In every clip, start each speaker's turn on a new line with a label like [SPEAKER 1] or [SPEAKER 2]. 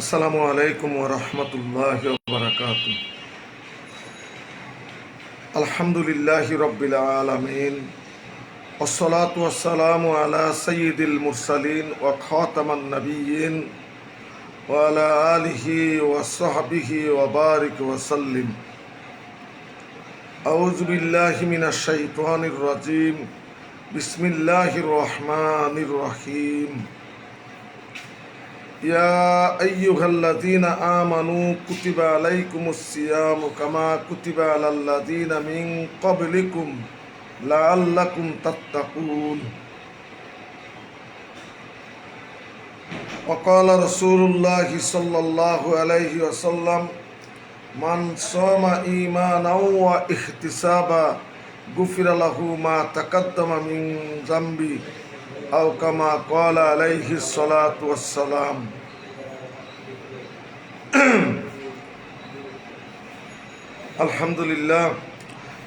[SPEAKER 1] আসসালামু আলাইকুম ওরহমতুল্লাহ বারকাত আলহামদুলিল্লাহ রবিল আলমিন। ওসলাত ওসালাম আলা সঈদুল মুরসালিন ও খতামান নবীন ওয়ালা আলহি ওসহাবিহি ওবারিক ওসাল্লিম আউজবিল্লাহমিনা শৈতানির রাজিম। বিসমিল্লাহির রহমানির রহিম। يا أيها الذين آمنوا كتب عليكم الصيام كما كتب على الذين من قبلكم لعلكم تتقون وقال رسول الله صلى الله عليه وسلم من صام إيمانا واحتسابا غفر له ما تقدم من ذنبه أو كما قال عليه الصلاة والسلام لله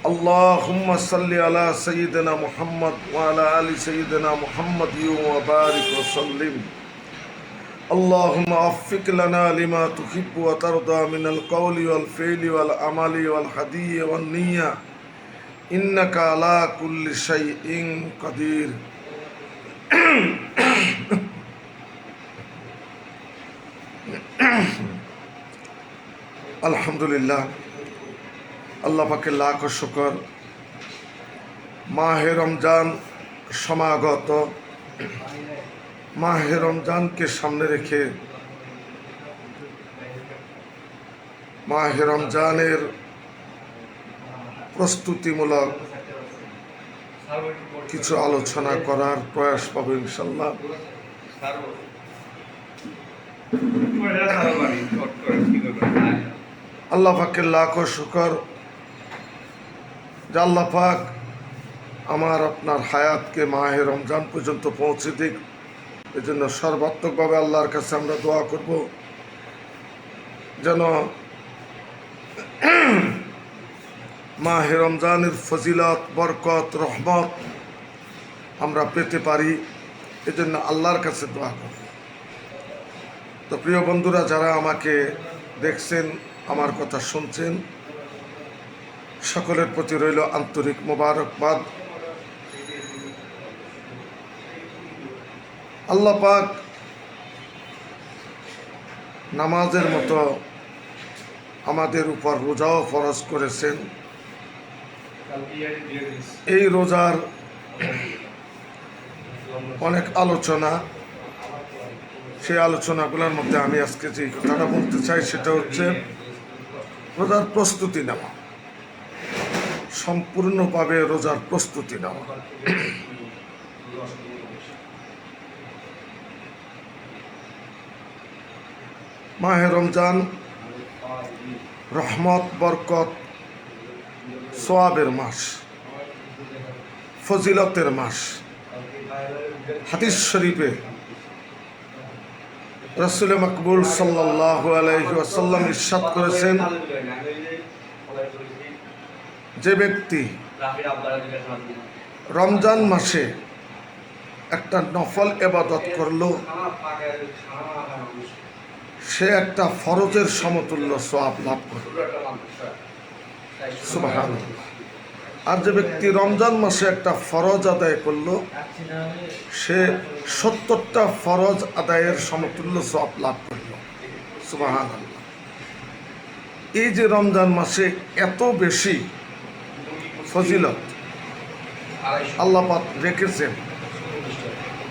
[SPEAKER 1] اللهم صل على سيدنا محمد وعلى آل سيدنا محمد وبارك وسلم اللهم وفق لنا لما تحب وترضى من القول والفعل والعمل والهدي والنية إنك على كل شيء قدير আলহামদুলিল্লাহ, আল্লাহ পাকে লাখ শুকর। মাহে রমজান সমাগত। মাহে রমজানকে সামনে রেখে মাহে রমজানের প্রস্তুতিমূলক কিছু আলোচনা করার প্রয়াস পাবো ইনশাল্লাহ আল্লাহ পাকের লাখো শুকর। যে আল্লাহ পাক আমার আপনার হায়াতকে মাহে রমজান পর্যন্ত পৌঁছে দিক। এজন্য সর্বাত্মকভাবে আল্লাহর কাছে আমরা দোয়া করব। যেন মাহে রমজানের ফজিলত, বরকত, রহমত আমরা পেতে পারি। এজন্য আল্লাহর কাছে দোয়া করব। তো প্রিয় বন্ধুরা, যারা আমাকে দেখছেন আমার কথা শুনছেন। সকলের প্রতি রইল আন্তরিক মোবারকবাদ। আল্লাহ পাক নামাজের মতো আমাদের উপর রোজাও ফরজ করেছেন। এই রোজার অনেক আলোচনা, সেই আলোচনাগুলোর মধ্যে আমি আজকে যে কথাটা বলতে চাই সেটা হচ্ছে রোজার প্রস্তুতি নেওয়া। সম্পূর্ণভাবে রোজার প্রস্তুতি নেওয়া। মাহে রমজান রহমত, বরকত, সোয়াবের মাস, ফজিলতের মাস, হাদিস শরীফে রসুল মকবুল আলহি আসাল্লাম ইরশাদ করেছেন, যে ব্যক্তি রমজান মাসে একটা নফল এবাদত করল, সে একটা ফরজের সমতুল্য সোয়াব লাভ করল সুবাহান আর যে ব্যক্তি রমজান মাসে একটা ফরজ আদায় করল, সে সত্তরটা ফরজ আদায়ের সমতুল্য সব লাভ করল। সুবাহান এই যে রমজান মাসে এত বেশি ফজিলত আল্লাপাক রেখেছেন,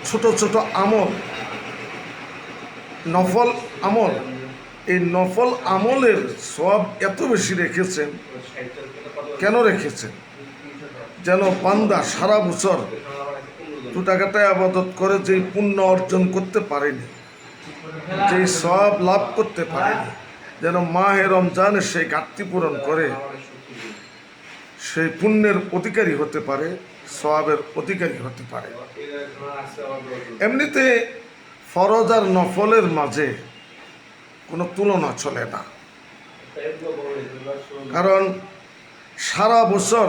[SPEAKER 1] ছোট ছোট আমল, নফল আমল, এই নফল আমলের সব এত বেশি রেখেছেন, কেন রেখেছেন? যেন পান্দা সারা বছর দু টাকাটায় আবাদত করে যেই পুণ্য অর্জন করতে পারেনি, যেই সব লাভ করতে পারেনি, যেন মাহে রমজানে সেই ঘাটতি পূরণ করে সেই পুণ্যের অধিকারী হতে পারে সবের অধিকারী হতে পারে। এমনিতে ফরজ আর নফলের মাঝে কোনো তুলনা চলে না। কারণ সারা বছর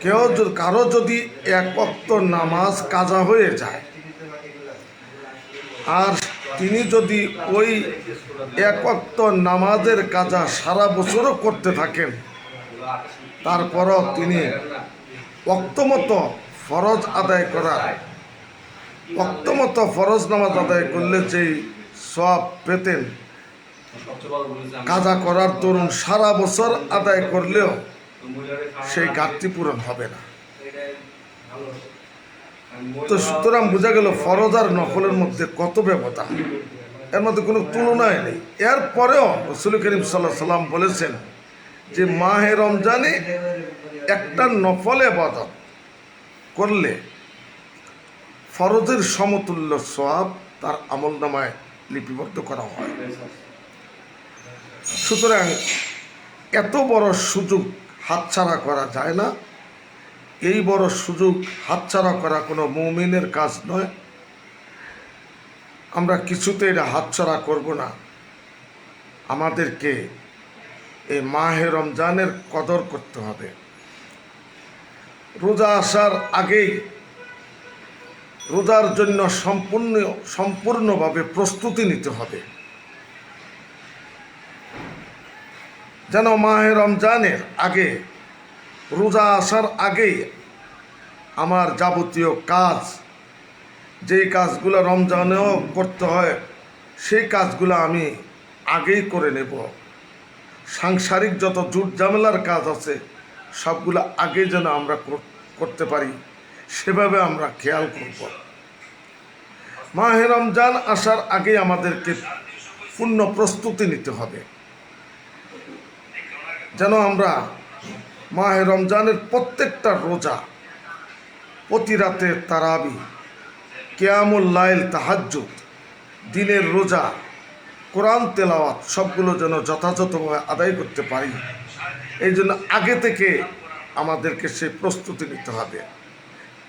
[SPEAKER 1] কেউ যদি- কারও যদি এক অক্ত নামাজ কাজা হয়ে যায়, আর তিনি যদি ওই একত্ব নামাজের কাজা সারা বছরও করতে থাকেন, তারপরও তিনি অক্তমত ফরজ আদায় করার অক্তমত ফরজ নামাজ আদায় করলে যেই সব পেতেন, কাজা করার তরুণ সারা বছর আদায় করলেও সেই ঘাটতি পূরণ হবে না। তো সুতরাং বোঝা গেল ফরজ আর নফলের মধ্যে কত ব্যবধান। এর মধ্যে কোনো তুলনায় নেই। এরপরেও রসুল করিম সাল্লাহ সাল্লাম বলেছেন যে মাহে রমজানে একটা নফল এবাদত করলে ফরজের সমতুল্য সব তার আমল নামায় লিপিবদ্ধ করা হয়। সুতরাং এত বড় সুযোগ হাতছাড়া করা যায় না। এই বড় সুযোগ হাতছাড়া করা কোনো মৌমিনের কাজ নয়। আমরা কিছুতে এটা হাতছাড়া করব না। আমাদেরকে এই মাহে রমজানের কদর করতে হবে। রোজা আসার আগেই রোজার জন্য সম্পূর্ণ, সম্পূর্ণভাবে প্রস্তুতি নিতে হবে। যেন মাহে রমজানের আগে, রোজা আসার আগেই আমার যাবতীয় কাজ, যেই কাজগুলো রমজানেও করতে হয়, সেই কাজগুলো আমি আগেই করে নেব। সাংসারিক যত জুট ঝামেলার কাজ আছে, সবগুলো আগে যেন আমরা করতে পারি, সেভাবে আমরা খেয়াল করব। মাহে রমজান আসার আগে আমাদেরকে পূর্ণ প্রস্তুতি নিতে হবে। যেন আমরা মাহে রমজানের প্রত্যেকটা রোজা প্রতি রাতে তারাবি, কেয়ামুল লাইল, তাহাজ্জুদ, দিনের রোজা, কোরআন, তেলাওয়াত, সবগুলো যেন যথাযথভাবে আদায় করতে পারি। এই জন্য আগে থেকে আমাদেরকে সে প্রস্তুতি নিতে হবে।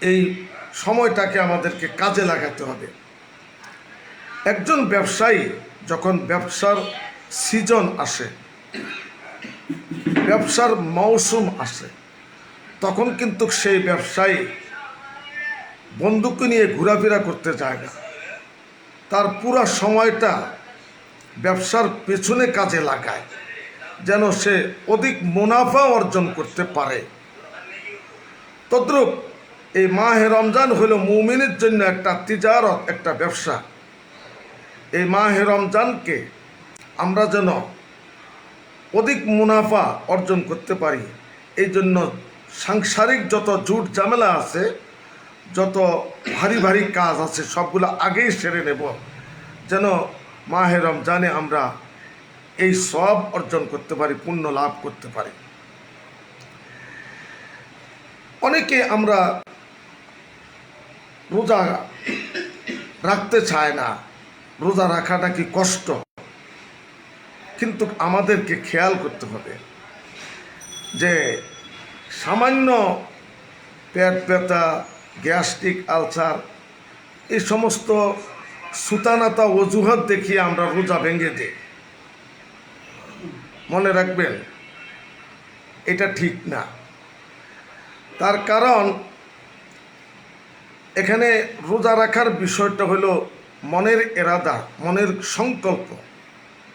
[SPEAKER 1] এই সময়টাকে আমাদেরকে কাজে লাগাতে হবে। একজন ব্যবসায়ী যখন ব্যবসার সিজন আসে ব্যবসার মৌসুম আসে তখন কিন্তু সেই ব্যবসায়ী বন্দুক নিয়ে ঘোরাফেরা করতে যায় না। তার পুরা সময়টা ব্যবসার পেছনে কাজে লাগায়, যেন সে অধিক মুনাফা অর্জন করতে পারে। তদ্রূপ এই মাহে রমজান হলো মুমিনের জন্য একটা তিজারত, একটা ব্যবসা। এই মাহে রমজানকে আমরা যেন অধিক মুনাফা অর্জন করতে পারি। এই জন্য সাংসারিক যত জুট ঝামেলা আছে, যত ভারী ভারী কাজ আছে, সবগুলো আগেই সেরে নেব। যেন মাহে রমজানে আমরা এই সব অর্জন করতে পারি, পুণ্য লাভ করতে পারি। অনেকে আমরা রোজা রাখতে চায় না। রোজা রাখাটা কি কষ্ট? কিন্তু আমাদেরকে খেয়াল করতে হবে যে সামান্য পেট ব্যথা, গ্যাস্ট্রিক আলসার, এই সমস্ত সুতানাতা অজুহাত দেখিয়ে আমরা রোজা ভেঙে দিই। মনে রাখবেন, এটা ঠিক না। তার কারণ, এখানে রোজা রাখার বিষয়টা হলো মনের এরাদা, মনের সংকল্প।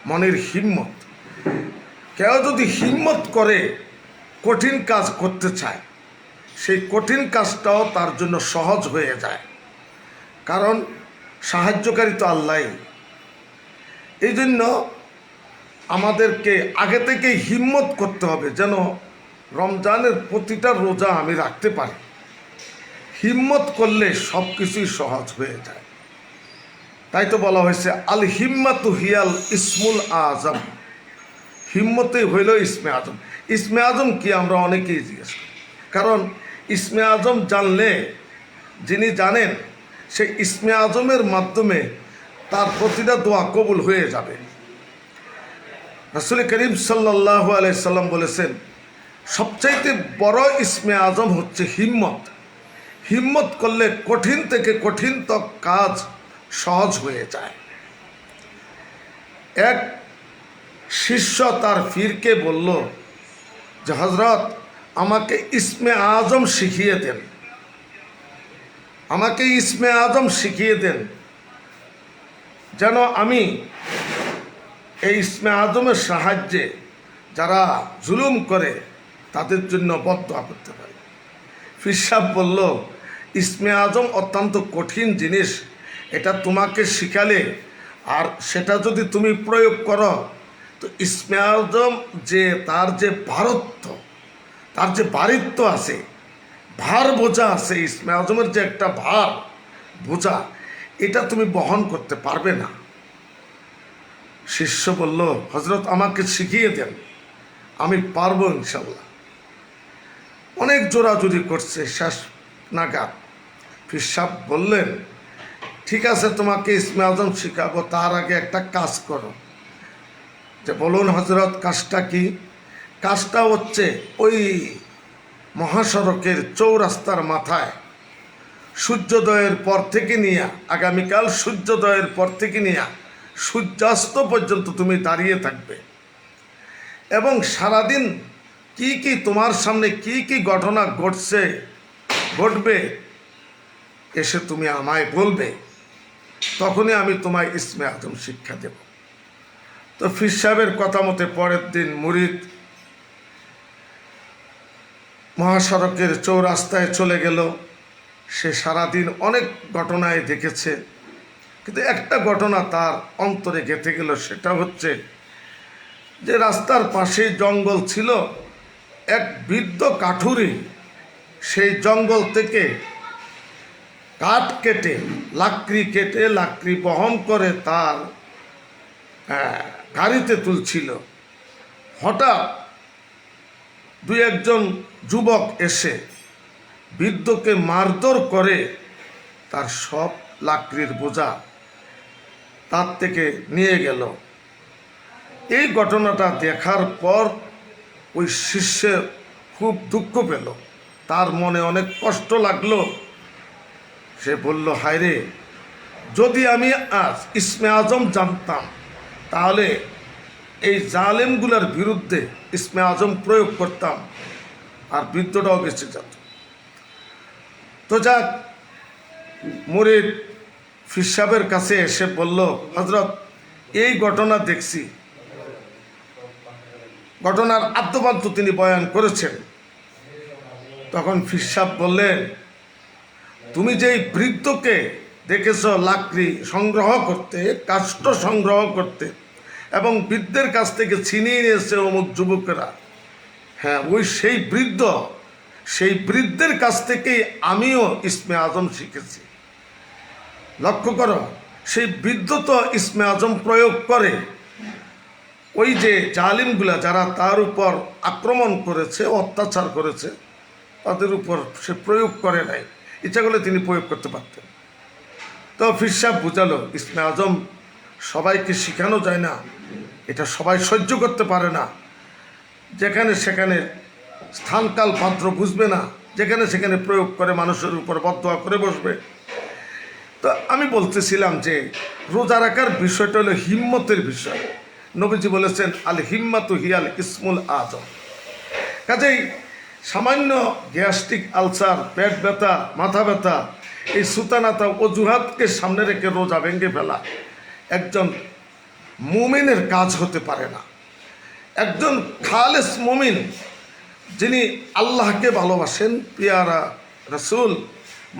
[SPEAKER 1] মনের হিম্মত। কেউ যদি হিম্মত করে কঠিন কাজ করতে চায়, সেই কঠিন কাজটাও তার জন্য সহজ হয়ে যায়। কারণ সাহায্যকারী তো আল্লাহ। এই জন্য আমাদেরকে আগে থেকেই হিম্মত করতে হবে যেন রমজানের প্রতিটা রোজা আমি রাখতে পারি। হিম্মত করলে সব কিছুই সহজ হয়ে যায়। তাই তো বলা হয়েছে আল হিম্মাতু হিয়াল ইসমুল আজম। হিম্মতেই হইল ইসমে আজম। ইসমে আজম কি আমরা অনেকেই জিজ্ঞেস করি। কারণ ইসমে আজম জানলে যিনি জানেন সেই ইসমে আজমের মাধ্যমে তার প্রতিটা দোয়া কবুল হয়ে যাবে। রাসুল করিম সাল্লাহ আলাইসাল্লাম বলেছেন, সবচাইতে বড় ইসমে আজম হচ্ছে হিম্মত। হিম্মত করলে কঠিন থেকে কঠিনতম কাজ সহজ হয়ে যায়। এক শিষ্য তার ফিরকে বলল, যে হজরত আমাকে ইসমে আজম শিখিয়ে দেন। আমাকে ইসমে আজম শিখিয়ে দেন। যেন আমি এই ইসমে আজমের সাহায্যে যারা জুলুম করে, তাদের জন্য বদয়া করতে পারি। ফিসাব বলল, ইসমে আজম অত্যন্ত কঠিন জিনিস। এটা তোমাকে শিখালে, আর সেটা যদি তুমি প্রয়োগ করো, তো ইসমে যে তার যে ভারত্ব তার যে বারিত্ব আছে, ভার বোঝা আছে ইসমে আজমের যে একটা ভার বোঝা, এটা তুমি বহন করতে পারবে না। শিষ্য বলল হজরত আমাকে শিখিয়ে দেন, আমি পারব ইনশাল্লাহ অনেক জোরাজুরি করছে, শেষ নাগাদ। ফিসাব বললেন ঠিক আছে, তোমাকে ইসমে আজম শিখাবো, তার আগে একটা কাজ করো। যে বলুন হজরত কাজটা কি? কাজটা হচ্ছে ওই মহাসড়কের চৌরাস্তার মাথায় সূর্যোদয়ের পর থেকে নিয়ে, আগামীকাল সূর্যোদয়ের পর থেকে নিয়ে সূর্যাস্ত পর্যন্ত তুমি দাঁড়িয়ে থাকবে। এবং সারাদিন কি কি তোমার সামনে কি কি ঘটনা ঘটছে, ঘটবে, এসে তুমি আমায় বলবে। তখনই আমি তোমায় ইসমে আজম শিক্ষা দেব। তো ফির সাহেবের কথা মতে পরের দিন মুরিদ মহাসড়কের চৌরাস্তায় চলে গেল। সে সারাদিন অনেক ঘটনায় দেখেছে, কিন্তু একটা ঘটনা তার অন্তরে গেঁথে গেল, সেটা হচ্ছে যে রাস্তার পাশে জঙ্গল ছিল, এক বৃদ্ধ কাঠুরি, সেই জঙ্গল থেকে কাঠ কেটে, লাকড়ি কেটে, লাকড়ি বহন করে তার গাড়িতে তুলছিল। হঠাৎ দুই একজন যুবক এসে বৃদ্ধকে মারধর করে তার সব লাকড়ির বোঝা তার থেকে নিয়ে গেল। এই ঘটনাটা দেখার পর ওই শিষ্যের খুব দুঃখ পেল। তার মনে অনেক কষ্ট লাগল। সে বলল হায়রে যদি আমি আজ ইসমে আজম জানতাম, তাহলে এই জালেমগুলোর বিরুদ্ধে ইসমে আজম প্রয়োগ করতাম আর বৃদ্ধটাও বেঁচে যেত। তো যাক, মুরিদ ফিসাবের কাছে এসে বলল হজরত এই ঘটনা দেখছি। ঘটনার আদ্যবাদ্য তিনি বয়ান করেছেন। তখন ফিসাব বললেন তুমি যেই বৃদ্ধকে দেখেছ লাকড়ি সংগ্রহ করতে, কাষ্ঠ সংগ্রহ করতে, এবং বৃদ্ধের কাছ থেকে ছিনিয়ে নিয়েছে অমুক যুবকেরা হ্যাঁ ওই সেই বৃদ্ধ, সেই বৃদ্ধের কাছ থেকেই আমিও ইসমে আজম শিখেছি। লক্ষ্য করো, সেই বৃদ্ধ তো ইসমে আজম প্রয়োগ করে। ওই যে জালিমগুলা যারা তার উপর আক্রমণ করেছে, অত্যাচার করেছে, তাদের উপর সে প্রয়োগ করে নাই। ইচ্ছা করলে তিনি প্রয়োগ করতে পারতেন। তো ফিরসাব বুঝালো ইসমে আজম, সবাইকে শেখানো যায় না। এটা সবাই সহ্য করতে পারে না। যেখানে সেখানে স্থানকাল পাত্র বুঝবে না, যেখানে সেখানে প্রয়োগ করে মানুষের উপর বদয়া করে বসবে। তো আমি বলতেছিলাম যে, রোজা রাখার বিষয়টা হলো হিম্মতের বিষয়। নবীজি বলেছেন আল হিম্মাতু হিয়াল ইসমুল আজম। কাজেই সামান্য গ্যাস্ট্রিক আলসার, পেট ব্যথা, মাথা ব্যথা, এই সুতানাতা অজুহাতকে সামনে রেখে রোজা ভেঙে ফেলা একজন মুমিনের কাজ হতে পারে না। একজন খালেস মুমিন যিনি আল্লাহকে ভালোবাসেন, পিয়ারা রসুল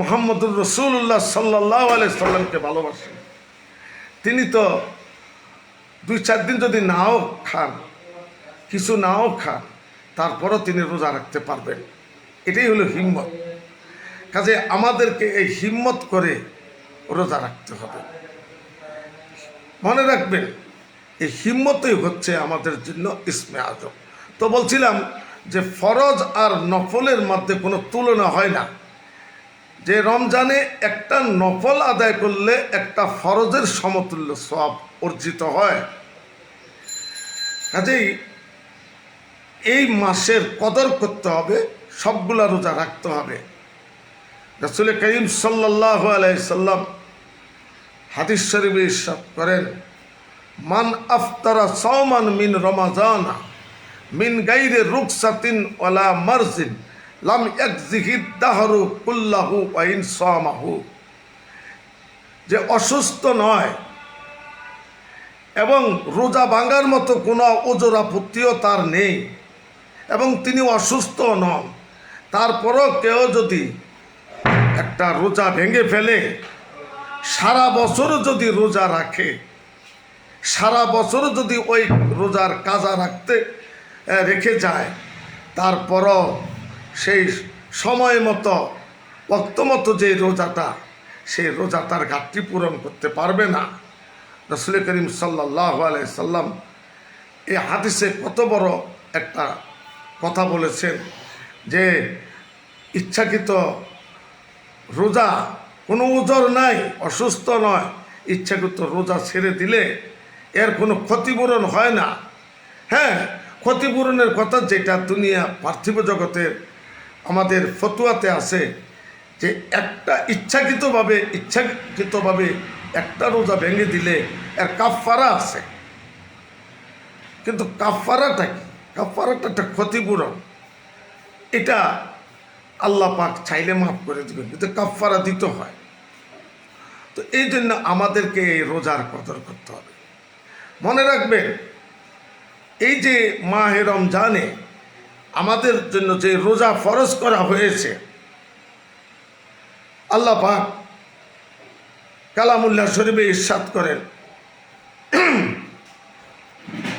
[SPEAKER 1] মোহাম্মদুর রসুল্লাহ সাল্লাহ সাল্লামকে ভালোবাসেন। তিনি তো দুই চার দিন যদি নাও খান, কিছু নাও খান তারপরও তিনি রোজা রাখতে পারবেন। এটাই হলো হিম্মত। কাজে আমাদেরকে এই হিম্মত করে রোজা রাখতে হবে। মনে রাখবেন, এই হিম্মতই হচ্ছে আমাদের জন্য ইসমে আজম। তো বলছিলাম যে ফরজ আর নফলের মধ্যে কোনো তুলনা হয় না। যে রমজানে একটা নফল আদায় করলে একটা ফরজের সমতুল্য সব অর্জিত হয়। কাজেই এই মাসের কদর করতে হবে, সবগুলা রোজা রাখতে হবে। রসুল করিম সাল্লাহ আলাইসাল্লাম হাদিস শরীফে ইরশাদ করেন, মান আফতারা সৌমান মিন রমাজানা, মিন গাইরে রুকসাতিন ওয়ালা মারজিন, লাম একজিহিদ দাহরু কুল্লাহু ওয়াইন সামাহু। যে অসুস্থ নয় এবং রোজা ভাঙার মতো কোনো ওজোর আপত্তিও তার নেই। এবং তিনি অসুস্থ নন। তারপরও কেউ যদি একটা রোজা ভেঙে ফেলে, সারা বছরও যদি রোজা রাখে, সারা বছরও যদি ওই রোজার কাজা রাখতে রেখে যায়, তারপরও সেই সময় মতো মতো যে রোজাটা, সেই রোজা তার ঘাটতি পূরণ করতে পারবে না। রসুল করিম সাল্লাহ সাল্লাম এই হাদিসে কত বড় একটা কথা বলেছেন যে ইচ্ছাকৃত রোজা, কোনো ওজর নাই, অসুস্থ নয়। ইচ্ছাকৃত রোজা ছেড়ে দিলে এর কোনো ক্ষতিপূরণ হয় না। হ্যাঁ ক্ষতিপূরণের কথা যেটা দুনিয়া পার্থিব জগতের আমাদের ফতুয়াতে আছে যে একটা ইচ্ছাকৃতভাবে ইচ্ছাকৃতভাবে একটা রোজা ভেঙে দিলে এর কাফারা আছে। কিন্তু কাফারাটা কি? কাফারাটা একটা ক্ষতিপূরণ। এটা আল্লাহ পাক চাইলে মাফ করে দেবেন কিন্তু কাফারা দিতে হয়। তো এই জন্য আমাদেরকে রোজার কদর করতে হবে। মনে রাখবেন, এই যে মাহে রমজানে আমাদের জন্য যে রোজা ফরজ করা হয়েছে, আল্লাহ পাক কালামুল্লাহ শরীফে ইরশাদ করেন।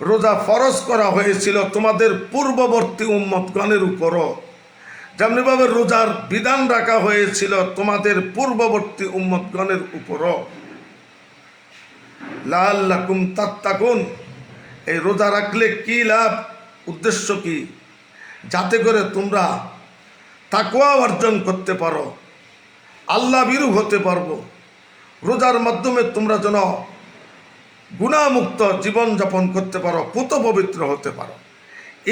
[SPEAKER 1] রোজা ফরজ করা হয়েছিল তোমাদের পূর্ববর্তী উম্মতগণের উপরও। যেমনিভাবে রোজার বিধান রাখা হয়েছিল তোমাদের পূর্ববর্তী উম্মতগণের উপরও। লাল্লাকুম তাত্তাকুন। এই রোজা রাখলে কি লাভ? উদ্দেশ্য কি? যাতে করে তোমরা তাকুয়া অর্জন করতে পারো। আল্লাহ বিরু হতে পারব। রোজার মাধ্যমে তোমরা যেন গুণামুক্ত জীবনযাপন করতে পারো, পুত পবিত্র হতে পারো।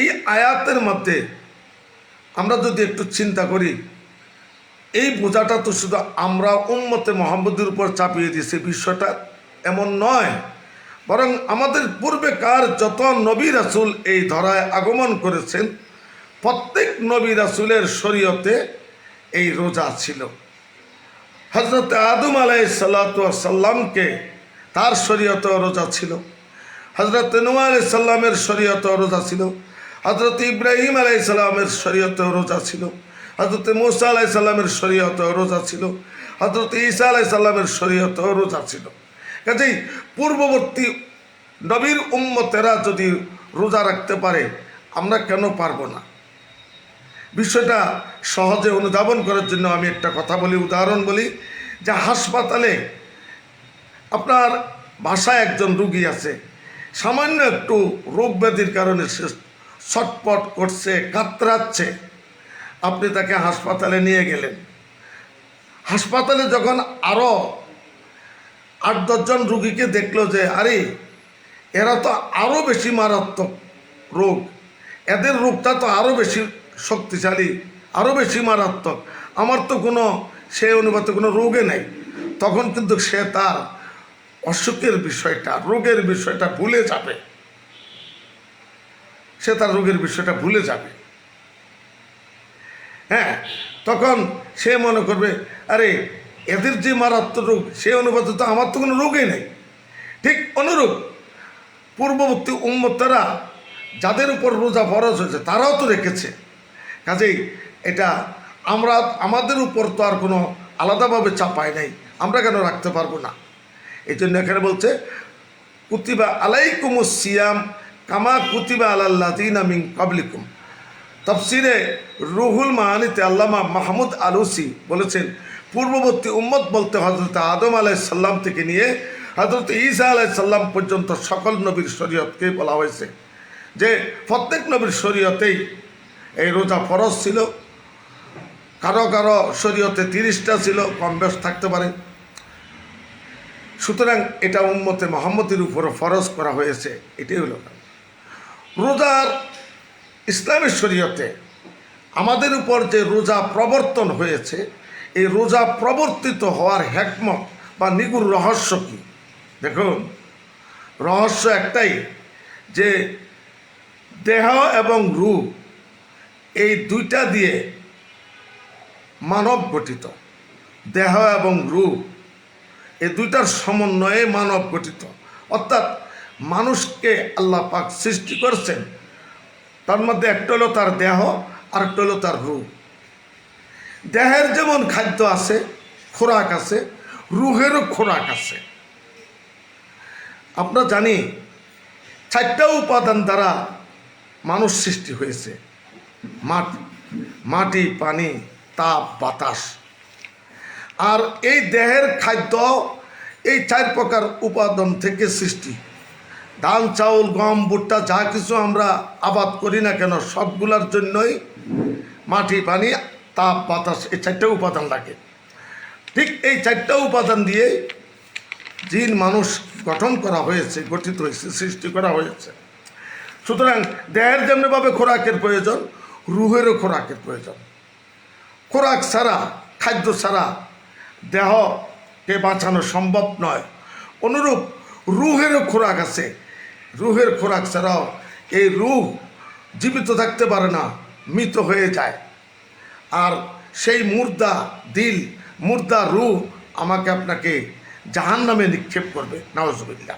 [SPEAKER 1] এই আয়াতের মধ্যে আমরা যদি একটু চিন্তা করি, এই বোঝাটা তো শুধু আমরা উন্মতে মোহাম্মদের উপর চাপিয়ে দিয়েছি, বিষয়টা এমন নয়। বরং আমাদের পূর্বে কার যত নবী রাসুল এই ধরায় আগমন করেছেন, প্রত্যেক নবী রাসুলের শরীয়তে এই রোজা ছিল। হজরত আদম আলাই সাল্লাতামকে তার শরীয়ত রোজা ছিল। হজরত নুয়া আলাইসাল্লামের শরীয়ত রোজা ছিল। হজরত ইব্রাহিম আলাই সাল্লামের শরীয়ত রোজা ছিল। হজরত মুসা আলাই সাল্লামের শরীয়ত রোজা ছিল। হজরত ঈসা আলাই সাল্লামের শরীয়ত রোজা ছিল। কাজেই পূর্ববর্তী নবীর উম্মতেরা যদি রোজা রাখতে পারে, আমরা কেন পারব না? বিষয়টা সহজে অনুধাবন করার জন্য আমি একটা কথা বলি, উদাহরণ বলি। যে হাসপাতালে আপনার বাসায় একজন রুগী আছে, সামান্য একটু রোগ ব্যাধির কারণে সে ছটপট করছে, কাতরাচ্ছে। আপনি তাকে হাসপাতালে নিয়ে গেলেন। হাসপাতালে যখন আরও আট দশজন রুগীকে দেখল যে, আরে, এরা তো আরও বেশি মারাত্মক রোগ, এদের রোগটা তো আরও বেশি শক্তিশালী আরও বেশি মারাত্মক। আমার তো কোনো, সে অনুপাতে কোনো রোগে নেই। তখন কিন্তু সে তার অসুখের বিষয়টা, রোগের বিষয়টা ভুলে যাবে। সে তার রোগের বিষয়টা ভুলে যাবে। হ্যাঁ তখন সে মনে করবে, আরে, এদের যে মারাত্মক রোগ, সে অনুপাতে তো আমার তো কোনো রোগই নেই। ঠিক অনুরূপ পূর্ববর্তী উম্মতারা যাদের উপর রোজা ফরজ হয়েছে, তারাও তো রেখেছে। কাজেই এটা আমরা, আমাদের উপর তো আর কোনো আলাদাভাবে চাপায় নাই। আমরা কেন রাখতে পারব না? এই জন্য এখানে বলছে, কুতিবা আলাইকুম সিয়াম কামা কুতিবা আলাল্লাদিন মিন কাবলিকুম তফসিরে রুহুল মাহানিতে আল্লামা মাহমুদ আলুসি বলেছেন, পূর্ববর্তী উম্মত বলতে হজরত আদম আলাই সাল্লাম থেকে নিয়ে হজরত ঈসা আলাই সাল্লাম পর্যন্ত সকল নবীর শরীয়তকে বলা হয়েছে যে, প্রত্যেক নবীর শরীয়তেই এই রোজা ফরজ ছিল। কারও কারও শরীয়তে তিরিশটা ছিল, কম বেশ থাকতে পারে। সুতরাং এটা উম্মতে মোহাম্মদের উপরও ফরজ করা হয়েছে, এটাই হলো রোজার ইসলামের শরীয়তে আমাদের উপর যে রোজা প্রবর্তন হয়েছে, এই রোজা প্রবর্তিত হওয়ার হ্যাকমত বা নিগুর রহস্য কী? দেখুন, রহস্য একটাই যে দেহ এবং রূপ এই দুইটা দিয়ে মানব গঠিত। দেহ এবং রূপ এই দুইটার সমন্বয়ে মানব গঠিত। অর্থাৎ মানুষকে আল্লাহ পাক সৃষ্টি করছেন। তার মধ্যে একটা হলো তার দেহ আর একটা হলো তার রূপ। দেহের যেমন খাদ্য আছে, খোরাক আছে, রুহেরও খোরাক আছে। আমরা জানি, চারটা উপাদান দ্বারা মানুষ সৃষ্টি হয়েছে। মাটি মাটি, পানি, তাপ, বাতাস। আর এই দেহের খাদ্য এই চার প্রকার উপাদান থেকে সৃষ্টি। ধান, চাউল, গম, ভুট্টা যা কিছু আমরা আবাদ করি না কেন, সবগুলোর জন্যই মাটি, পানি, তাপ, বাতাস এই চারটা উপাদান লাগে। ঠিক এই চারটা উপাদান দিয়ে জিন, মানুষ গঠন করা হয়েছে, গঠিত হয়েছে, সৃষ্টি করা হয়েছে। সুতরাং দেহের যেমনিভাবে খোরাকের প্রয়োজন, রুহেরও খোরাকের প্রয়োজন। খোরাক ছাড়া, খাদ্য ছাড়া দেহকে বাঁচানো সম্ভব নয়। অনুরূপ রুহেরও খোরাক আছে। রুহের খোরাক ছাড়াও এই রুহ জীবিত থাকতে পারে না, মৃত হয়ে যায়। আর সেই মুর্দা দিল, মুর্দা রুহ আমাকে আপনাকে জাহান নামে নিক্ষেপ করবে। নওয়াজবিল্লা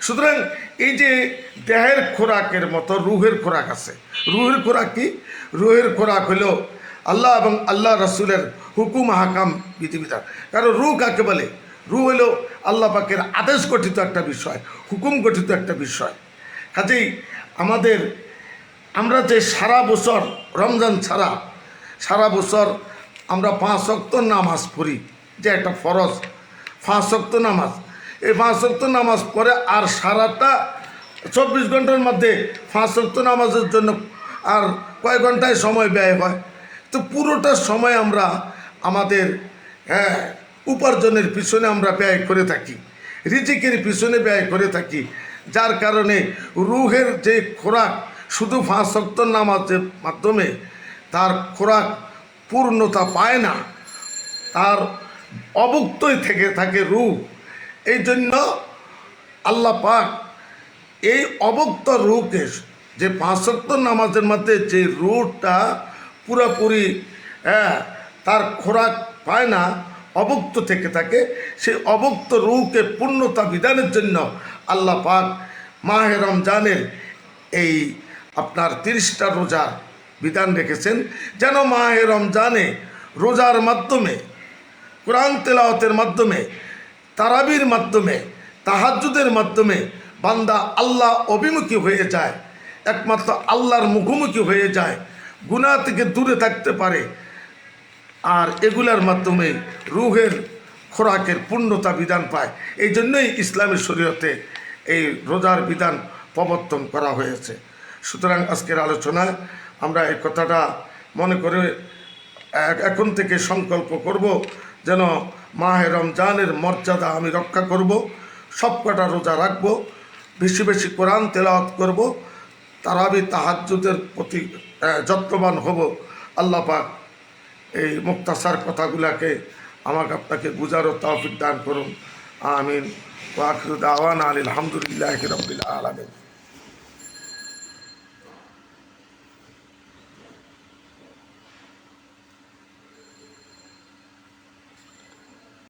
[SPEAKER 1] সুতরাং এই যে দেহের খোরাকের মতো রুহের খোরাক আছে। রুহের খোরাক কি? রুহের খোরাক হলো আল্লাহ এবং আল্লাহ রসুলের হুকুম হাকাম বিধিবিধান কারণ রু কাকে বলে? রু হলো আল্লাহ পাকের আদেশ গঠিত একটা বিষয়, হুকুম গঠিত একটা বিষয়। কাজেই আমাদের, আমরা যে সারা বছর, রমজান ছাড়া সারা বছর আমরা পাঁচ অক্ত নামাজ পড়ি, যে একটা ফরজ, পাঁচ অক্ত নামাজ। এই পাঁচ অক্ত নামাজ পড়ে আর সারাটা চব্বিশ ঘণ্টার মধ্যে পাঁচ অক্ত নামাজের জন্য আর কয় ঘন্টায় সময় ব্যয় হয়? তো পুরোটা সময় আমরা আমাদের হ্যাঁ উপার্জনের পিছনে আমরা ব্যয় করে থাকি, রিজিকের পিছনে ব্যয় করে থাকি, যার কারণে রুহের যে খোরাক, শুধু অক্ত নামাজের মাধ্যমে তার খোরাক পূর্ণতা পায় না, তার অভুক্তই থেকে থাকে রূপ এই জন্য আল্লাহ পাক এই অবক্ত রূপকে যে পাঁচক্ত নামাজের মধ্যে যে রুটটা পুরোপুরি হ্যাঁ তার খোরাক পায় না অবক্ত থেকে থাকে। সেই অবক্ত রুহকে পূর্ণতা বিধানের জন্য আল্লাহ পাক মাহে রমজানের এই আপনার তিরিশটা রোজার বিধান রেখেছেন। যেন মাহে রমজানে রোজার মাধ্যমে, কোরআন তেলাওয়াতের মাধ্যমে, তারাবির মাধ্যমে, তাহাজ্জুদের মাধ্যমে বান্দা আল্লাহ অভিমুখী হয়ে যায়, একমাত্র আল্লাহর মুখোমুখি হয়ে যায়। গুনাহ থেকে দূরে থাকতে পারে। আর এগুলার মাধ্যমে রুহের খোরাকের পূর্ণতা বিধান পায়। এই জন্যই ইসলামী শরীয়তে এই রোজার বিধান প্রবর্তন করা হয়েছে। সুতরাং আজকের আলোচনায় আমরা এই কথাটা মনে করে এখন থেকে সংকল্প করব যেন মাহে রমজানের মর্যাদা আমি রক্ষা করব সব কটা রোজা রাখব, বেশি বেশি কোরআন তেলাওয়াত করব, তারাবি তাহাজ্জুদের প্রতি যত্নবান হব। আল্লাহ পাক এই মুক্তাসার কথাগুলাকে আমাকে আপনাকে বুঝারও তৌফিক দান করুন। আমিন। ওয়াখির দাওয়ান আলহামদুলিল্লাহ রবিল আলমিন।